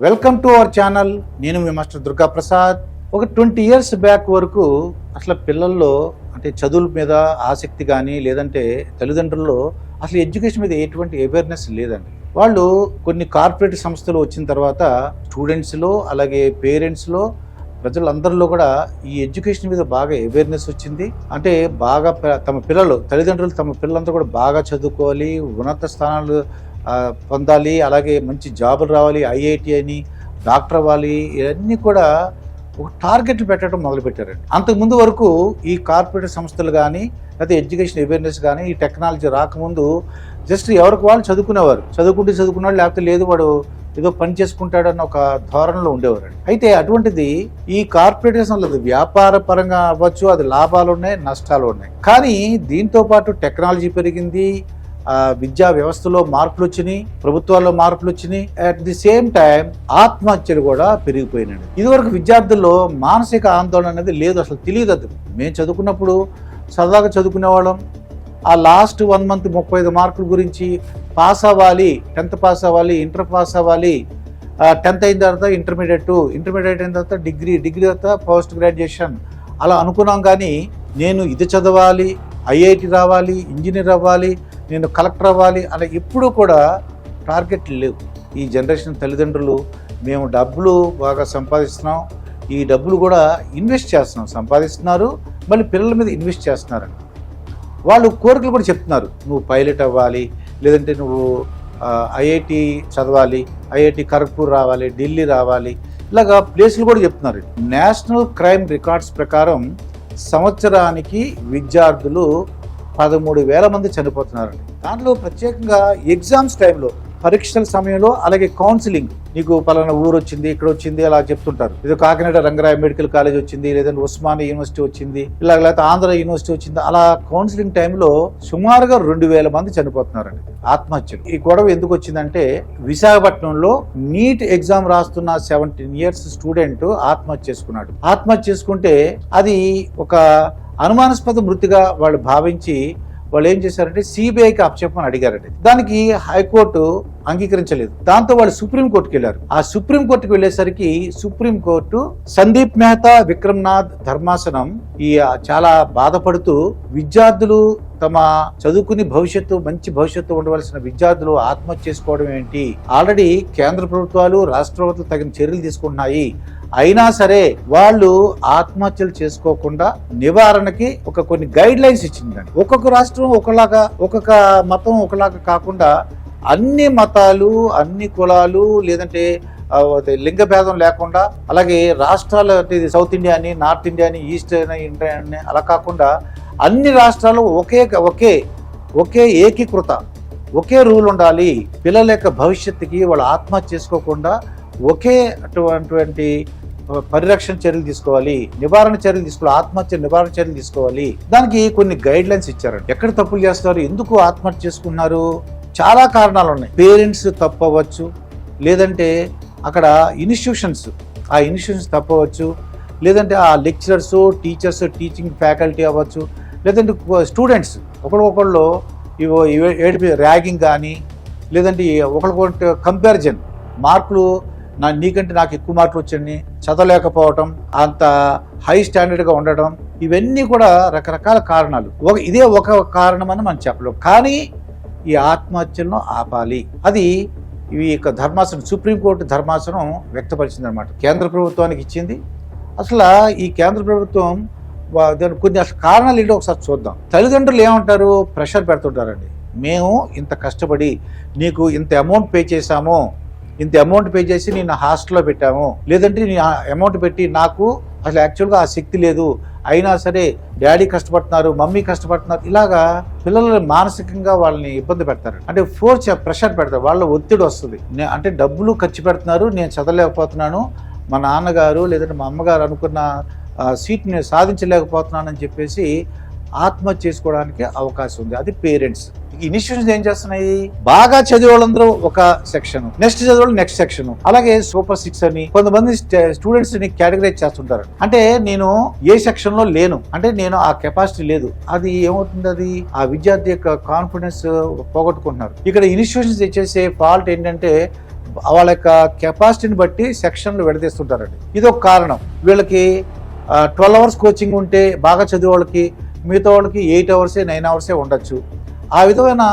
Welcome to our channel నేను మీ master Durga Prasad ఒక twenty years back వరకు అసలు పిల్లల్లో అంటే చదువుల మీద ఆసక్తి కానీ లేదంటే తల్లిదండ్రుల్లో అసలు ఎడ్యుకేషన్ మీద ఎటువంటి అవేర్నెస్ లేదండి. వాళ్ళు కొన్ని కార్పొరేట్ సంస్థలు వచ్చిన తర్వాత స్టూడెంట్స్లో అలాగే పేరెంట్స్లో ప్రజలందరిలో కూడా ఈ ఎడ్యుకేషన్ మీద బాగా అవేర్నెస్ వచ్చింది. అంటే బాగా తమ పిల్లలు తల్లిదండ్రులు తమ పిల్లలంతా కూడా బాగా చదువుకోవాలి ఉన్నత స్థానాలు పొందాలి అలాగే మంచి జాబులు రావాలి ఐఐటి అని డాక్టర్ అవ్వాలి ఇవన్నీ కూడా ఒక టార్గెట్ పెట్టడం మొదలుపెట్టారండి. అంతకుముందు వరకు ఈ కార్పొరేట్ సంస్థలు కానీ లేకపోతే ఎడ్యుకేషన్ అవేర్నెస్ కానీ ఈ టెక్నాలజీ రాకముందు జస్ట్ ఎవరికి వాళ్ళు చదువుకునేవారు. చదువుకుంటే చదువుకున్నాడు లేకపోతే లేదు వాడు ఏదో పని చేసుకుంటాడు అన్న ఒక ధోరణిలో ఉండేవారండి. అయితే అటువంటిది ఈ కార్పొరేటేషన్ లేదు వ్యాపార పరంగా అవ్వచ్చు అది లాభాలు ఉన్నాయి నష్టాలు ఉన్నాయి. కానీ దీంతో పాటు టెక్నాలజీ పెరిగింది విద్యా వ్యవస్థలో మార్పులు వచ్చినాయి ప్రభుత్వాల్లో మార్పులు వచ్చినాయి. అట్ ది సేమ్ టైం ఆత్మహత్యలు కూడా పెరిగిపోయినాయి. ఇదివరకు విద్యార్థుల్లో మానసిక ఆందోళన అనేది లేదు అసలు తెలియదు అది. మేము చదువుకున్నప్పుడు సరదాగా చదువుకునేవాళ్ళం. ఆ లాస్ట్ వన్ మంత్ ముప్పై ఐదు మార్కుల గురించి పాస్ అవ్వాలి టెన్త్ పాస్ అవ్వాలి ఇంటర్ పాస్ అవ్వాలి. టెన్త్ అయిన తర్వాత ఇంటర్మీడియట్ ఇంటర్మీడియట్ అయిన తర్వాత డిగ్రీ డిగ్రీ తర్వాత పోస్ట్ గ్రాడ్యుయేషన్ అలా అనుకున్నాం కానీ నేను ఇది చదవాలి ఐఐటి రావాలి ఇంజనీర్ అవ్వాలి నేను కలెక్టర్ అవ్వాలి అలా ఎప్పుడూ కూడా టార్గెట్లు లేవు. ఈ జనరేషన్ తల్లిదండ్రులు మేము డబ్బులు బాగా సంపాదిస్తున్నాం. ఈ డబ్బులు కూడా ఇన్వెస్ట్ చేస్తున్నాం. సంపాదిస్తున్నారు మళ్ళీ పిల్లల మీద ఇన్వెస్ట్ చేస్తున్నారండి వాళ్ళు కోరికలు కూడా చెప్తున్నారు. నువ్వు పైలట్ అవ్వాలి లేదంటే నువ్వు ఐఐటి చదవాలి ఐఐటి ఖరగ్పూర్ రావాలి ఢిల్లీ రావాలి ఇలాగా ప్లేసులు కూడా చెప్తున్నారు. నేషనల్ క్రైమ్ రికార్డ్స్ ప్రకారం సంవత్సరానికి విద్యార్థులు పదమూడు వేల మంది చనిపోతున్నారండి. దాంట్లో ప్రత్యేకంగా ఎగ్జామ్స్ టైంలో పరీక్షల సమయంలో అలాగే కౌన్సిలింగ్. నీకు పలానా ఊరు వచ్చింది ఇక్కడ వచ్చింది అలా చెప్తుంటారు. ఇది కాకినాడ రంగరాయ మెడికల్ కాలేజ్ వచ్చింది లేదంటే ఉస్మానియా యూనివర్సిటీ వచ్చింది ఇలా లేకపోతే ఆంధ్ర యూనివర్సిటీ వచ్చింది అలా కౌన్సిలింగ్ టైంలో సుమారుగా రెండు వేల మంది చనిపోతున్నారండి. ఆత్మహత్యలు. ఈ గొడవ ఎందుకు వచ్చిందంటే విశాఖపట్నంలో నీట్ ఎగ్జామ్ రాస్తున్న సెవెంటీన్ ఇయర్స్ స్టూడెంట్ ఆత్మహత్య చేసుకున్నాడు. ఆత్మహత్య చేసుకుంటే అది ఒక అనుమానాస్పద మృతిగా వాళ్ళు భావించి వాళ్ళు ఏం చేశారంటే సిబిఐకి అప్పచెప్పమని అడిగారండి దానికి హైకోర్టు అంగీకరించలేదు. దాంతో వాళ్ళు సుప్రీంకోర్టుకి వెళ్ళారు. ఆ సుప్రీంకోర్టుకి వెళ్ళేసరికి సుప్రీం కోర్టు సందీప్ మెహతా విక్రమ్నాథ్ ధర్మాసనం ఈ చాలా బాధపడుతూ విద్యార్థులు తమ చదువుకుని భవిష్యత్తు మంచి భవిష్యత్తు ఉండవలసిన విద్యార్థులు ఆత్మహత్య చేసుకోవడం ఏంటి? ఆల్రెడీ కేంద్ర ప్రభుత్వాలు రాష్ట్ర ప్రభుత్వాలు తగిన చర్యలు తీసుకుంటున్నాయి. అయినా సరే వాళ్ళు ఆత్మహత్యలు చేసుకోకుండా నివారణకి ఒక కొన్ని గైడ్ లైన్స్ ఇచ్చిందండి. ఒక్కొక్క రాష్ట్రం ఒకలాగా ఒక్కొక్క మతం ఒకలాగా కాకుండా అన్ని మతాలు అన్ని కులాలు లేదంటే లింగ భేదం లేకుండా అలాగే రాష్ట్రాలు అంటే సౌత్ ఇండియా అని నార్త్ ఇండియా అని ఈస్ట్ ఇండియా అని అలా కాకుండా అన్ని రాష్ట్రాలు ఒకే ఒకే ఒకే ఏకీకృత ఒకే రూల్ ఉండాలి. పిల్లల యొక్క భవిష్యత్తుకి వాళ్ళు ఆత్మహత్య చేసుకోకుండా ఒకే అటువంటి పరిరక్షణ చర్యలు తీసుకోవాలి నివారణ చర్యలు తీసుకోవాలి ఆత్మహత్య నివారణ చర్యలు తీసుకోవాలి. దానికి కొన్ని గైడ్ లైన్స్ ఇచ్చారండి. ఎక్కడ తప్పులు చేస్తారు ఎందుకు ఆత్మహత్య చేసుకున్నారు చాలా కారణాలు ఉన్నాయి. పేరెంట్స్ తప్పు అవ్వచ్చు లేదంటే అక్కడ ఇన్స్టిట్యూషన్స్ ఆ ఇన్స్టిట్యూషన్స్ తప్పవచ్చు లేదంటే ఆ లెక్చరర్స్ టీచర్స్ టీచింగ్ ఫ్యాకల్టీ అవ్వచ్చు లేదంటే స్టూడెంట్స్ ఒకరికొకళ్ళు ఇవో ఇవే- ఏడిపి ర్యాగింగ్ కానీ లేదంటే ఒకరికొకటి కంపారిజన్ మార్కులు నా నీకంటే నాకు ఎక్కువ మార్కులు వచ్చాయని చదవలేకపోవటం అంత హై స్టాండర్డ్గా ఉండటం ఇవన్నీ కూడా రకరకాల కారణాలు. ఒక ఇదే ఒక కారణం అని మనం చెప్పలేం. కానీ ఈ ఆత్మహత్యలను ఆపాలి. అది ఈ యొక్క ధర్మాసనం సుప్రీంకోర్టు ధర్మాసనం వ్యక్తపరిచింది అనమాట కేంద్ర ప్రభుత్వానికి ఇచ్చింది. అసలు ఈ కేంద్ర ప్రభుత్వం దాని కొన్ని అసలు కారణాలు ఏంటో ఒకసారి చూద్దాం. తల్లిదండ్రులు ఏమంటారు? ప్రెషర్ పెడుతుంటారండి. మేము ఇంత కష్టపడి నీకు ఇంత అమౌంట్ పే చేశాము ఇంత అమౌంట్ పే చేసి నేను హాస్టల్లో పెట్టాము. లేదంటే నీ అమౌంట్ పెట్టి నాకు అసలు యాక్చువల్గా ఆ శక్తి లేదు. అయినా సరే డాడీ కష్టపడుతున్నారు మమ్మీ కష్టపడుతున్నారు ఇలాగా పిల్లలు మానసికంగా వాళ్ళని ఇబ్బంది పెడతారు. అంటే ఫోర్స్ ప్రెషర్ పెడతారు. వాళ్ళ ఒత్తిడి వస్తుంది. అంటే డబ్బులు ఖర్చు పెడుతున్నారు నేను చదవలేకపోతున్నాను. మా నాన్నగారు లేదంటే మా అమ్మగారు అనుకున్న సీట్ నేను సాధించలేకపోతున్నానని చెప్పేసి ఆత్మహత్య చేసుకోవడానికి అవకాశం ఉంది. అది పేరెంట్స్. ఇన్స్టిట్యూషన్స్ ఏం చేస్తున్నాయి? బాగా చదివే వాళ్ళందరూ ఒక సెక్షన్. నెక్స్ట్ చదివే నెక్స్ట్ సెక్షన్. అలాగే సూపర్ సిక్స్ అని కొంతమంది స్టూడెంట్స్ని కేటగరైజ్ చేస్తుంటారు. అంటే నేను ఏ సెక్షన్లో లేను. అంటే నేను ఆ కెపాసిటీ లేదు. అది ఏమవుతుంది అది? ఆ విద్యార్థి యొక్క కాన్ఫిడెన్స్ పోగొట్టుకుంటున్నారు. ఇక్కడ ఇన్స్టిట్యూషన్స్ చేసే ఫాల్ట్ ఏంటంటే వాళ్ళ యొక్క కెపాసిటీని బట్టి సెక్షన్లు విడదీస్తుంటారండి. ఇది ఒక కారణం. వీళ్ళకి ట్వెల్వ్ అవర్స్ కోచింగ్ ఉంటే బాగా చదివే వాళ్ళకి మిగతా వాళ్ళకి ఎయిట్ అవర్సే నైన్ అవర్సే ఉండొచ్చు. ఆ విధమైన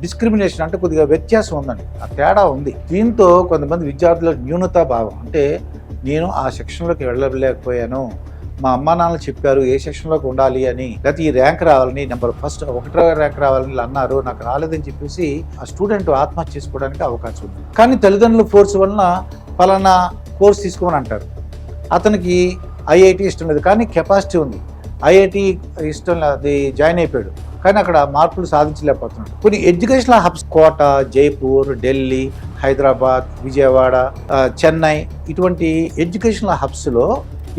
డిస్క్రిమినేషన్ అంటే కొద్దిగా వ్యత్యాసం ఉందండి. ఆ తేడా ఉంది. దీంతో కొంతమంది విద్యార్థుల న్యూనతా భావం. అంటే నేను ఆ సెక్షన్లోకి వెళ్ళలేకపోయాను. మా అమ్మా నాన్నలు చెప్పారు ఏ సెక్షన్లోకి ఉండాలి అని. లేకపోతే ఈ ర్యాంక్ రావాలని నెంబర్ ఫస్ట్ ఒకటో ర్యాంక్ రావాలని వీళ్ళు అన్నారు. నాకు రాలేదని చెప్పేసి ఆ స్టూడెంట్ ఆత్మహత్య చేసుకోవడానికి అవకాశం ఉంది. కానీ తల్లిదండ్రుల ఫోర్స్ వలన పలానా కోర్స్ తీసుకోమని అంటారు. అతనికి ఐఐటి ఇష్టం లేదు. కానీ కెపాసిటీ ఉంది. ఐఐటి ఇష్టం లేదు అది జాయిన్ అయిపోయాడు. కానీ అక్కడ మార్పులు సాధించలేకపోతున్నాడు. కొన్ని ఎడ్యుకేషనల్ హబ్స్ కోట జైపూర్ ఢిల్లీ హైదరాబాద్ విజయవాడ చెన్నై ఇటువంటి ఎడ్యుకేషనల్ హబ్స్లో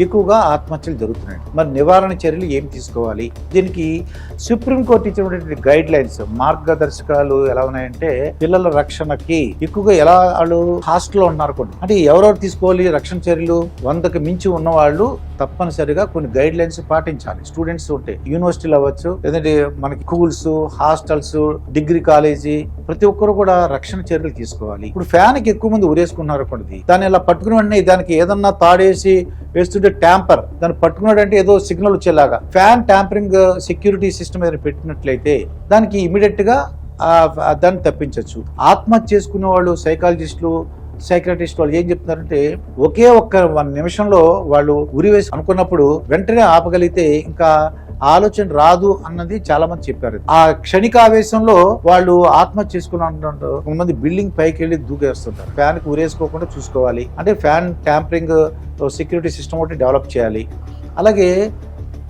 ఎక్కువగా ఆత్మహత్యలు జరుగుతున్నాయి. మరి నివారణ చర్యలు ఏం తీసుకోవాలి? దీనికి సుప్రీంకోర్టు ఇచ్చినటువంటి గైడ్ లైన్స్ మార్గదర్శకాలు ఎలా ఉన్నాయంటే పిల్లల రక్షణకి ఎక్కువగా ఎలా వాళ్ళు హాస్టల్లో ఉన్నారు కొన్ని. అంటే ఎవరెవరు తీసుకోవాలి రక్షణ చర్యలు? వందకు మించి ఉన్నవాళ్ళు తప్పనిసరిగా కొన్ని గైడ్ లైన్స్ పాటించాలి. స్టూడెంట్స్ ఉంటే యూనివర్సిటీలు అవ్వచ్చు లేదంటే మనకి స్కూల్స్ హాస్టల్స్ డిగ్రీ కాలేజీ ప్రతి ఒక్కరు కూడా రక్షణ చర్యలు తీసుకోవాలి. ఇప్పుడు ఫ్యాన్కి ఎక్కువ మంది ఉరేసుకున్నారు అనుకోండి దాన్ని ఇలా పట్టుకుని వెంటనే దానికి ఏదన్నా తాడేసి వేస్తుంటే ట్యాంపర్ దాన్ని పట్టుకున్నాడంటే ఏదో సిగ్నల్ వచ్చేలాగా. ఫ్యాన్ ట్యాంపరింగ్ సెక్యూరిటీ సిస్టమ్ ఏదైనా పెట్టినట్లయితే దానికి ఇమీడియట్గా దాన్ని తప్పించవచ్చు ఆత్మహత్య చేసుకునే వాళ్ళు సైకాలజిస్టులు సైక్రటిస్ట్ వాళ్ళు ఏం చెప్తున్నారంటే ఒకే ఒక్క వన్ నిమిషంలో వాళ్ళు ఉరి వేసి అనుకున్నప్పుడు వెంటనే ఆపగలిగితే ఇంకా ఆలోచన రాదు అన్నది చాలా మంది చెప్పారు. ఆ క్షణిక ఆవేశంలో వాళ్ళు ఆత్మహత్య చేసుకుని కొంతమంది బిల్డింగ్ పైకి వెళ్ళి దూకేస్తుంటారు. ఫ్యాన్కి ఉరేసుకోకుండా చూసుకోవాలి. అంటే ఫ్యాన్ ట్యాంపరింగ్ సెక్యూరిటీ సిస్టమ్ ఒకటి డెవలప్ చేయాలి. అలాగే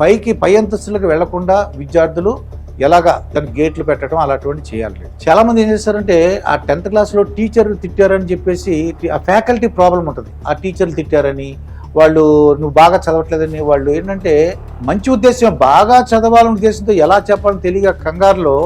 పైకి పై అంతస్తులకు వెళ్ళకుండా విద్యార్థులు ఎలాగా దానికి గేట్లు పెట్టడం అలాంటివన్నీ చేయాలి. చాలా మంది ఏం చేస్తారంటే ఆ టెన్త్ క్లాస్లో టీచర్లు తిట్టారని చెప్పేసి ఆ ఫ్యాకల్టీ ప్రాబ్లం ఉంటుంది. ఆ టీచర్లు తిట్టారని వాళ్ళు నువ్వు బాగా చదవట్లేదని వాళ్ళు ఏంటంటే మంచి ఉద్దేశం బాగా చదవాలనే ఉద్దేశంతో ఎలా చెప్పాలని తెలియక కంగారులో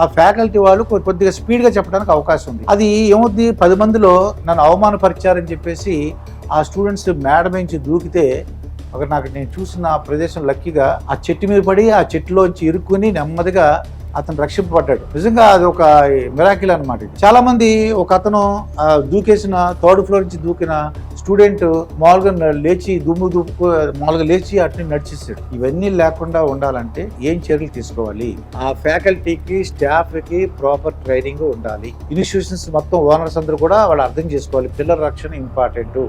ఆ ఫ్యాకల్టీ వాళ్ళు కొద్దిగా స్పీడ్గా చెప్పడానికి అవకాశం ఉంది. అది ఏమవుద్ది? పది మందిలో నన్ను అవమానపరిచారని చెప్పేసి ఆ స్టూడెంట్స్ మేడం నుంచి దూకితే ఒక నాకు నేను చూసిన ఆ ప్రదేశం లక్కీగా ఆ చెట్టు మీద పడి ఆ చెట్టులోంచి ఇరుక్కుని నెమ్మదిగా అతను రక్షింపబడ్డాడు. నిజంగా అది ఒక మిరాకిల్ అనమాట చాలా మంది ఒక అతను దూకేసిన థర్డ్ ఫ్లోర్ నుంచి దూకిన స్టూడెంట్ మామూలుగా లేచి దుమ్ము దుమ్ము మామూలుగా లేచి అట్ని నడిచేసాడు. ఇవన్నీ లేకుండా ఉండాలంటే ఏం చర్యలు తీసుకోవాలి? ఆ ఫ్యాకల్టీకి స్టాఫ్కి ప్రాపర్ ట్రైనింగ్ ఉండాలి. ఇన్స్టిట్యూషన్స్ మొత్తం ఓనర్స్ అందరూ కూడా వాళ్ళు అర్థం చేసుకోవాలి. పిల్లల రక్షణ ఇంపార్టెంట్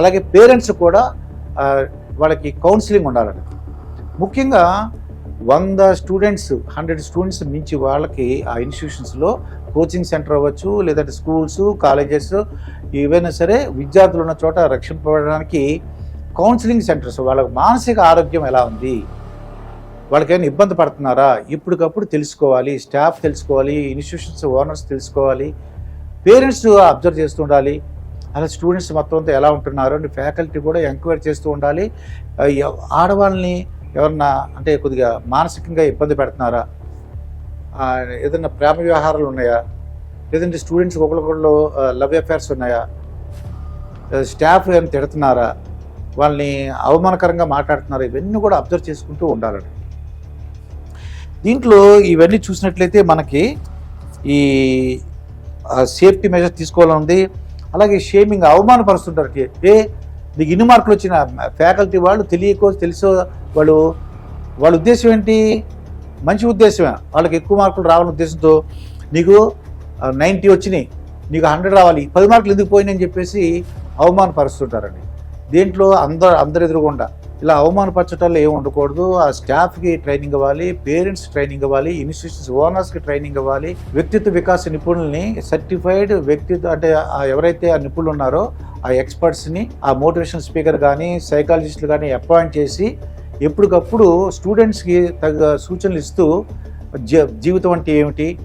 అలాగే పేరెంట్స్ కూడా వాళ్ళకి కౌన్సిలింగ్ ఉండాలండి ముఖ్యంగా వంద స్టూడెంట్స్ హండ్రెడ్ స్టూడెంట్స్ మించి వాళ్ళకి ఆ ఇన్స్టిట్యూషన్స్లో కోచింగ్ సెంటర్ అవ్వచ్చు లేదంటే స్కూల్స్ కాలేజెస్ ఏవైనా సరే విద్యార్థులు ఉన్న చోట రక్షింపబడడానికి కౌన్సిలింగ్ సెంటర్స్ వాళ్ళకి మానసిక ఆరోగ్యం ఎలా ఉంది? వాళ్ళకేమైనా ఇబ్బంది పడుతున్నారా? ఇప్పటికప్పుడు తెలుసుకోవాలి స్టాఫ్ తెలుసుకోవాలి ఇన్స్టిట్యూషన్స్ ఓనర్స్ తెలుసుకోవాలి పేరెంట్స్ అబ్జర్వ్ చేస్తుండాలి అలా స్టూడెంట్స్ మొత్తం ఎలా ఉంటున్నారు అని ఫ్యాకల్టీ కూడా ఎంక్వైరీ చేస్తూ ఉండాలి. ఆడవాళ్ళని ఎవరన్నా అంటే కొద్దిగా మానసికంగా ఇబ్బంది పెడుతున్నారా? ఏదైనా ప్రేమ వ్యవహారాలు ఉన్నాయా? లేదంటే స్టూడెంట్స్ ఒకరికొకళ్ళు లవ్ అఫేర్స్ ఉన్నాయా? స్టాఫ్ ఏమైనా తిడుతున్నారా? వాళ్ళని అవమానకరంగా మాట్లాడుతున్నారా? ఇవన్నీ కూడా అబ్జర్వ్ చేసుకుంటూ ఉండాలండి. దీంట్లో ఇవన్నీ చూసినట్లయితే మనకి ఈ సేఫ్టీ మెజర్ తీసుకోవాలని ఉంది. అలాగే షేమింగ్ అవమానపరుస్తుంటారు. ఏ నీకు ఇన్ని మార్కులు వచ్చిన ఫ్యాకల్టీ వాళ్ళు తెలియకో తెలుసో వాళ్ళు వాళ్ళ ఉద్దేశం ఏంటి? మంచి ఉద్దేశమే. వాళ్ళకి ఎక్కువ మార్కులు రావాలనే ఉద్దేశంతో నీకు నైంటీ వచ్చినాయి. నీకు హండ్రెడ్ రావాలి. పది మార్కులు ఎందుకు పోయినాయని చెప్పేసి అవమానపరుస్తుంటారండి. దీంట్లో అందరు అందరు ఎదురుగుండా. ఇలా అవమానపరచటాలు ఏమి ఉండకూడదు. ఆ స్టాఫ్కి ట్రైనింగ్ ఇవ్వాలి పేరెంట్స్ ట్రైనింగ్ ఇవ్వాలి ఇన్స్టిట్యూషన్స్ ఓనర్స్కి ట్రైనింగ్ ఇవ్వాలి. వ్యక్తిత్వ వికాస నిపుణుల్ని సర్టిఫైడ్ వ్యక్తిత్వ అంటే ఎవరైతే ఆ నిపుణులు ఉన్నారో ఆ ఎక్స్పర్ట్స్ని ఆ మోటివేషన్ స్పీకర్ కానీ సైకాలజిస్టులు కానీ అపాయింట్ చేసి ఎప్పటికప్పుడు స్టూడెంట్స్కి తగ్గ సూచనలు ఇస్తూ జీ- జీవితం అంటే ఏమిటి?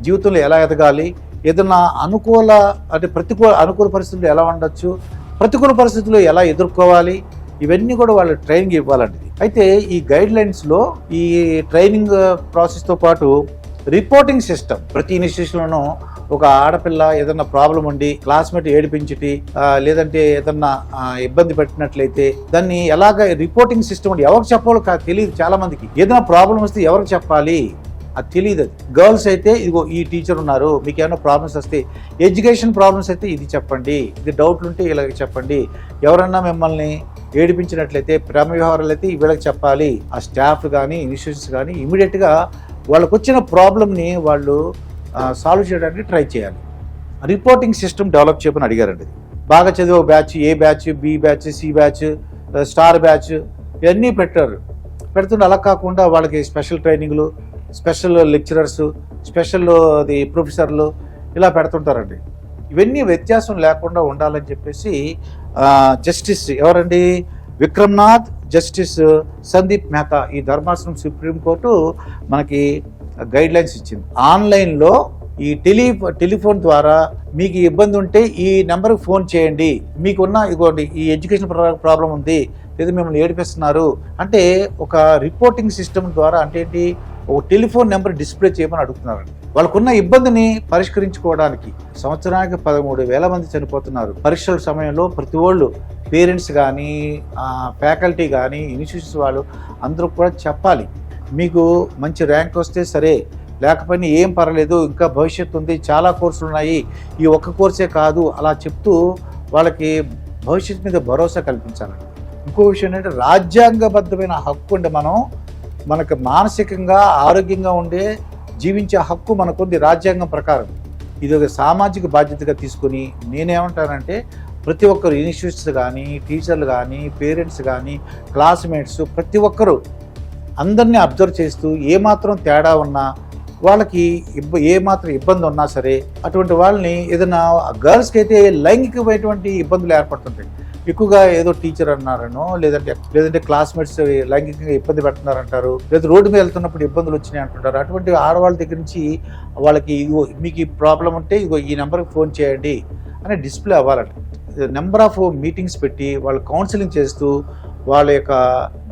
జీవితంలో ఎలా ఎదగాలి? ఏదైనా అనుకూల అంటే ప్రతికూల అనుకూల పరిస్థితులు ఎలా ఉండొచ్చు? ప్రతికూల పరిస్థితులు ఎలా ఎదుర్కోవాలి? ఇవన్నీ కూడా వాళ్ళు ట్రైనింగ్ ఇవ్వాలండి అయితే ఈ గైడ్ లైన్స్లో ఈ ట్రైనింగ్ ప్రాసెస్తో పాటు రిపోర్టింగ్ సిస్టమ్ ప్రతి ఇన్స్టిట్యూషన్లోనూ ఒక ఆడపిల్ల ఏదన్నా ప్రాబ్లం ఉండి క్లాస్మేట్ ఏడిపించిటి లేదంటే ఏదన్నా ఇబ్బంది పెట్టినట్లయితే దాన్ని ఎలాగ రిపోర్టింగ్ సిస్టమ్ అంటే ఎవరికి చెప్పాలో కా- తెలియదు చాలా మందికి. ఏదైనా ప్రాబ్లం వస్తే ఎవరికి చెప్పాలి? అది తెలియదు అది. గర్ల్స్ అయితే ఇదిగో ఈ టీచర్ ఉన్నారు మీకు ఏమైనా ప్రాబ్లమ్స్ వస్తే ఎడ్యుకేషన్ ప్రాబ్లమ్స్ అయితే ఇది చెప్పండి. ఇది డౌట్లు ఉంటే ఇలాగ చెప్పండి. ఎవరన్నా మిమ్మల్ని ఏడిపించినట్లయితే ప్రేమ వ్యవహారాలు అయితే వీళ్ళకి చెప్పాలి. ఆ స్టాఫ్ కానీ ఇన్స్టిట్యూషన్స్ కానీ ఇమీడియట్గా వాళ్ళకు వచ్చిన ప్రాబ్లమ్ని వాళ్ళు సాల్వ్ చేయడానికి ట్రై చేయాలి. రిపోర్టింగ్ సిస్టమ్ డెవలప్ చేయమని అడిగారండి. బాగా చదివే batch A batch B batch C batch star batch ఇవన్నీ పెట్టారు. పెడుతుంటే అలా కాకుండా వాళ్ళకి స్పెషల్ ట్రైనింగ్లు స్పెషల్ లెక్చరర్స్ స్పెషల్ అది ప్రొఫెసర్లు ఇలా పెడుతుంటారండి. ఇవన్నీ వ్యత్యాసం లేకుండా ఉండాలని చెప్పేసి జస్టిస్ ఎవరండి? విక్రమ్నాథ్ జస్టిస్ సందీప్ మెహతా. ఈ ధర్మాసనం సుప్రీంకోర్టు మనకి గైడ్ లైన్స్ ఇచ్చింది. ఆన్లైన్లో ఈ టెలి టెలిఫోన్ ద్వారా మీకు ఇబ్బంది ఉంటే ఈ నెంబర్కి ఫోన్ చేయండి. మీకున్న ఇదిగోండి ఈ ఎడ్యుకేషన్ ప్రాబ్లం ఉంది. లేదా మిమ్మల్ని ఏడిపిస్తున్నారు. అంటే ఒక రిపోర్టింగ్ సిస్టమ్ ద్వారా అంటే ఏంటి? ఒక టెలిఫోన్ నెంబర్ డిస్ప్లే చేయమని అడుగుతున్నారండి. వాళ్ళకున్న ఇబ్బందిని పరిష్కరించుకోవడానికి సంవత్సరానికి పదమూడు వేల మంది చనిపోతున్నారు. పరీక్షల సమయంలో ప్రతి వాళ్ళు పేరెంట్స్ కానీ ఫ్యాకల్టీ కానీ ఇన్స్టిట్యూట్స్ వాళ్ళు అందరూ కూడా చెప్పాలి. మీకు మంచి ర్యాంక్ వస్తే సరే లేకపోయినా ఏం పర్లేదు ఇంకా భవిష్యత్తు ఉంది చాలా కోర్సులు ఉన్నాయి ఈ ఒక్క కోర్సే కాదు అలా చెప్తూ వాళ్ళకి భవిష్యత్తు మీద భరోసా కల్పించాలండి ఇంకో విషయం ఏంటంటే రాజ్యాంగబద్ధమైన హక్కు ఉండే మనం మనకు మానసికంగా ఆరోగ్యంగా ఉండే జీవించే హక్కు మనకుంది రాజ్యాంగం ప్రకారం. ఇది ఒక సామాజిక బాధ్యతగా తీసుకొని నేనేమంటానంటే ప్రతి ఒక్కరు ఇన్స్టిట్యూట్స్ కానీ టీచర్లు కానీ పేరెంట్స్ కానీ క్లాస్మేట్స్ ప్రతి ఒక్కరూ అందరినీ అబ్జర్వ్ చేస్తూ ఏమాత్రం తేడా ఉన్నా వాళ్ళకి ఇబ్బ ఏ మాత్రం ఇబ్బంది ఉన్నా సరే అటువంటి వాళ్ళని ఏదైనా గర్ల్స్కి అయితే లైంగికమైనటువంటి ఇబ్బందులు ఏర్పడుతుంటాయి. ఎక్కువగా ఏదో టీచర్ అన్నారనో లేదంటే లేదంటే క్లాస్మేట్స్ లైంగికంగా ఇబ్బంది పెడుతున్నారంటారు లేదా రోడ్డు మీద వెళ్తున్నప్పుడు ఇబ్బందులు వచ్చినాయి అంటుంటారు అటువంటి ఆడవాళ్ళ దగ్గర నుంచి వాళ్ళకి ఇగో మీకు ఈ ప్రాబ్లం ఉంటే ఇదిగో ఈ నెంబర్కి ఫోన్ చేయండి అని డిస్ప్లే అవ్వాలంట. నెంబర్ ఆఫ్ మీటింగ్స్ పెట్టి వాళ్ళు కౌన్సిలింగ్ చేస్తూ వాళ్ళ యొక్క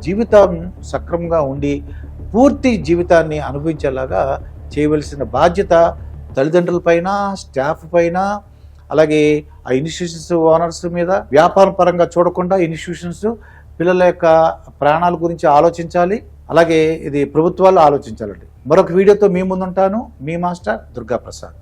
జీవితం సక్రమంగా ఉండి పూర్తి జీవితాన్ని అనుభవించేలాగా చేయవలసిన బాధ్యత తల్లిదండ్రుల పైన స్టాఫ్ పైన అలాగే ఆ ఇన్స్టిట్యూషన్స్ ఓనర్స్ మీద వ్యాపార పరంగా చూడకుండా ఇన్స్టిట్యూషన్స్ పిల్లల యొక్క ప్రాణాల గురించి ఆలోచించాలి. అలాగే ఇది ప్రభుత్వాలు ఆలోచించాలండి. మరొక వీడియోతో మీ ముందుంటాను. మీ మాస్టర్ దుర్గా ప్రసాద్